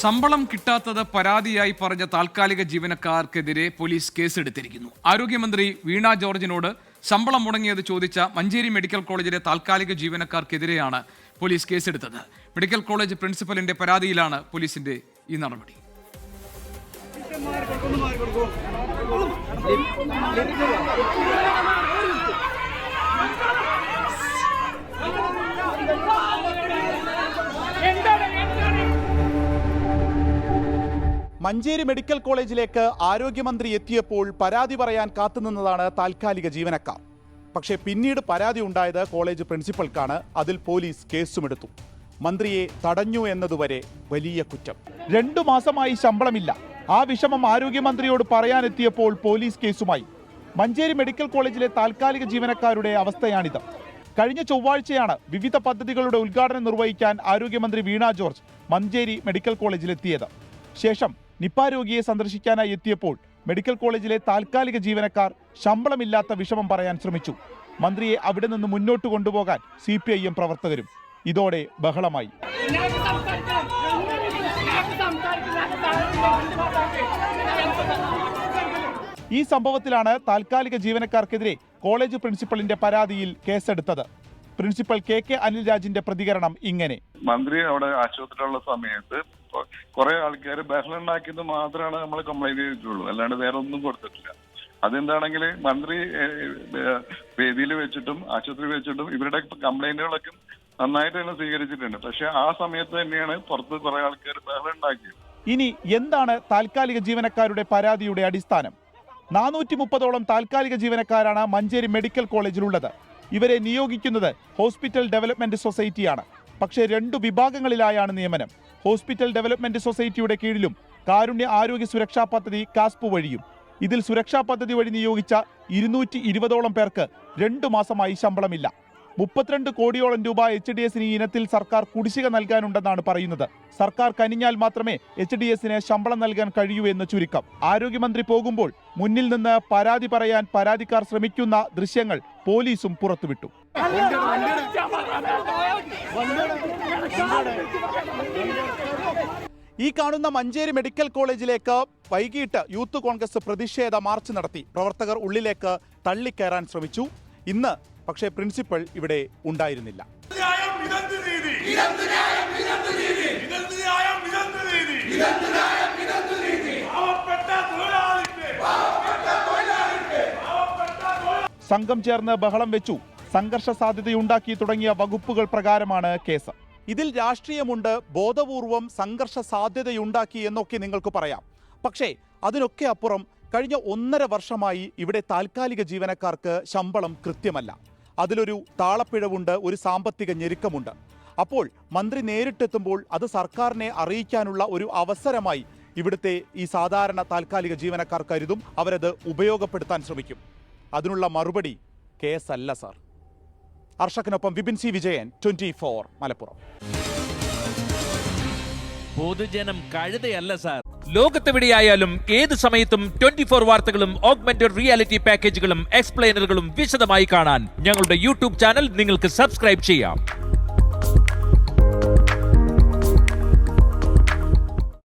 ശമ്പളം കിട്ടാത്തത് പരാതിയായി പറഞ്ഞ താൽക്കാലിക ജീവനക്കാർക്കെതിരെ പോലീസ് കേസെടുത്തിരിക്കുന്നു. ആരോഗ്യമന്ത്രി വീണ ജോർജിനോട് ശമ്പളം മുടങ്ങിയത് ചോദിച്ച മഞ്ചേരി മെഡിക്കൽ കോളേജിലെ താൽക്കാലിക ജീവനക്കാർക്കെതിരെയാണ് പോലീസ് കേസെടുത്തത്. മെഡിക്കൽ കോളേജ് പ്രിൻസിപ്പലിന്റെ പരാതിയിലാണ് പോലീസിന്റെ ഈ നടപടി. മഞ്ചേരി മെഡിക്കൽ കോളേജിലേക്ക് ആരോഗ്യമന്ത്രി എത്തിയപ്പോൾ പരാതി പറയാൻ കാത്തുനിന്നതാണ് താൽക്കാലിക ജീവനക്കാർ. പക്ഷേ പിന്നീട് പരാതി ഉണ്ടായത് കോളേജ് പ്രിൻസിപ്പൽക്കാണ് അതിൽ പോലീസ് കേസുമെടുത്തു. മന്ത്രിയെ തടഞ്ഞു എന്നതുവരെ വലിയ കുറ്റം. രണ്ടു മാസമായി ശമ്പളമില്ല. ആ വിഷമം ആരോഗ്യമന്ത്രിയോട് പറയാനെത്തിയപ്പോൾ പോലീസ് കേസുമായി. മഞ്ചേരി മെഡിക്കൽ കോളേജിലെ താൽക്കാലിക ജീവനക്കാരുടെ അവസ്ഥയാണിത്. കഴിഞ്ഞ ചൊവ്വാഴ്ചയാണ് വിവിധ പദ്ധതികളുടെ ഉദ്ഘാടനം നിർവഹിക്കാൻ ആരോഗ്യമന്ത്രി വീണ ജോർജ് മഞ്ചേരി മെഡിക്കൽ കോളേജിലെത്തിയത്. ശേഷം നിപ്പ രോഗിയെ സന്ദർശിക്കാനായി എത്തിയപ്പോൾ മെഡിക്കൽ കോളേജിലെ താൽക്കാലിക ജീവനക്കാർ ശമ്പളമില്ലാത്ത വിഷമം പറയാൻ ശ്രമിച്ചു. മന്ത്രിയെ അവിടെ നിന്ന് മുന്നോട്ട് കൊണ്ടുപോകാൻ സി പി ഐ എം പ്രവർത്തകരും ഇതോടെ ബഹളമായി. ഈ സംഭവത്തിലാണ് താൽക്കാലിക ജീവനക്കാർക്കെതിരെ കോളേജ് പ്രിൻസിപ്പലിന്റെ പരാതിയിൽ കേസെടുത്തത്. പ്രിൻസിപ്പൽ കെ കെ അനിൽ രാജിന്റെ പ്രതികരണം ഇങ്ങനെ. മന്ത്രി അവിടെ ആശുപത്രിയിലുള്ള സമയത്ത് കുറെ ആൾക്കാർ ബഹളം ഉണ്ടാക്കിയത് മാത്രമാണ് നമ്മൾ കംപ്ലൈന്റ് ചെയ്തിട്ടുള്ളൂ. അല്ലാണ്ട് വേറെ ഒന്നും കൊടുത്തിട്ടില്ല. അതെന്താണെങ്കിൽ മന്ത്രി വേദിയിൽ വെച്ചിട്ടും ആശുപത്രി വെച്ചിട്ടും ഇവരുടെ കംപ്ലൈന്റുകളൊക്കെ നന്നായിട്ട് തന്നെ സ്വീകരിച്ചിട്ടുണ്ട്. പക്ഷെ ആ സമയത്ത് തന്നെയാണ് പുറത്ത് കുറെ ആൾക്കാർ ബഹളം ഉണ്ടാക്കിയത് ഇനി എന്താണ് താൽക്കാലിക ജീവനക്കാരുടെ പരാതിയുടെ അടിസ്ഥാനം? നാനൂറ്റി മുപ്പതോളം താൽക്കാലിക ജീവനക്കാരാണ് മഞ്ചേരി മെഡിക്കൽ കോളേജിലുള്ളത്. ഇവരെ നിയോഗിക്കുന്നത് ഹോസ്പിറ്റൽ ഡെവലപ്മെന്റ് സൊസൈറ്റിയാണ്. പക്ഷേ രണ്ടു വിഭാഗങ്ങളിലായാണ് നിയമനം. ഹോസ്പിറ്റൽ ഡെവലപ്മെന്റ് സൊസൈറ്റിയുടെ കീഴിലും കാരുണ്യ ആരോഗ്യ സുരക്ഷാ പദ്ധതി കാസ്പു വഴിയും. ഇതിൽ സുരക്ഷാ പദ്ധതി വഴി നിയോഗിച്ച ഇരുന്നൂറ്റി ഇരുപതോളം പേർക്ക് രണ്ടു മാസമായി ശമ്പളമില്ല. മുപ്പത്തിരണ്ട് കോടിയോളം രൂപ എച്ച് ഡി എസിന് ഇനത്തിൽ സർക്കാർ കുടിശ്ശിക നൽകാനുണ്ടെന്നാണ് പറയുന്നത്. സർക്കാർ കനിഞ്ഞാൽ മാത്രമേ എച്ച് ഡി എസിന് ശമ്പളം നൽകാൻ കഴിയൂ എന്ന് ചുരുക്കം. ആരോഗ്യമന്ത്രി പോകുമ്പോൾ മുന്നിൽ നിന്ന് പരാതി പറയാൻ പരാതിക്കാർ ശ്രമിക്കുന്ന ദൃശ്യങ്ങൾ പോലീസും പുറത്തുവിട്ടു. ഈ കാണുന്ന മഞ്ചേരി മെഡിക്കൽ കോളേജിലേക്ക് വൈകിട്ട് യൂത്ത് കോൺഗ്രസ് പ്രതിഷേധ മാർച്ച് നടത്തി. പ്രവർത്തകർ ഉള്ളിലേക്ക് തള്ളിക്കയറാൻ ശ്രമിച്ചു. ഇന്ന് പക്ഷേ പ്രിൻസിപ്പൽ ഇവിടെ ഉണ്ടായിരുന്നില്ല. സംഘം ചേർന്ന് ബഹളം വെച്ചു. സംഘർഷ സാധ്യതയുണ്ടാക്കി തുടങ്ങിയ വകുപ്പുകൾ പ്രകാരമാണ് കേസ്. ഇതിൽ രാഷ്ട്രീയമുണ്ട് ബോധപൂർവം സംഘർഷ സാധ്യതയുണ്ടാക്കി എന്നൊക്കെ നിങ്ങൾക്ക് പറയാം. പക്ഷേ അതിനൊക്കെ അപ്പുറം കഴിഞ്ഞ ഒന്നര വർഷമായി ഇവിടെ താൽക്കാലിക ജീവനക്കാർക്ക് ശമ്പളം കൃത്യമല്ല. അതിലൊരു താളപ്പിഴവുണ്ട് ഒരു സാമ്പത്തിക ഞെരുക്കമുണ്ട്. അപ്പോൾ മന്ത്രി നേരിട്ടെത്തുമ്പോൾ അത് സർക്കാരിനെ അറിയിക്കാനുള്ള ഒരു അവസരമായി ഇവിടുത്തെ ഈ സാധാരണ താൽക്കാലിക ജീവനക്കാർ കരുതും അവരത് ഉപയോഗപ്പെടുത്താൻ ശ്രമിക്കും. അതിനുള്ള മറുപടി കേസല്ല sir. അർഷക്കിനൊപ്പം Vipin C Vijayan twenty four Malappuram. പൊതുജനം കഴുതയല്ല സാർ. ലോകത്തെവിടെയായാലും ഏത് സമയത്തും ട്വന്റി ഫോർ വാർത്തകളും ഓഗ്മെന്റഡ് റിയാലിറ്റി പാക്കേജുകളും എക്സ്പ്ലെയിനറുകളും വിശദമായി കാണാൻ ഞങ്ങളുടെ യൂട്യൂബ് ചാനൽ നിങ്ങൾക്ക് സബ്സ്ക്രൈബ് ചെയ്യാം.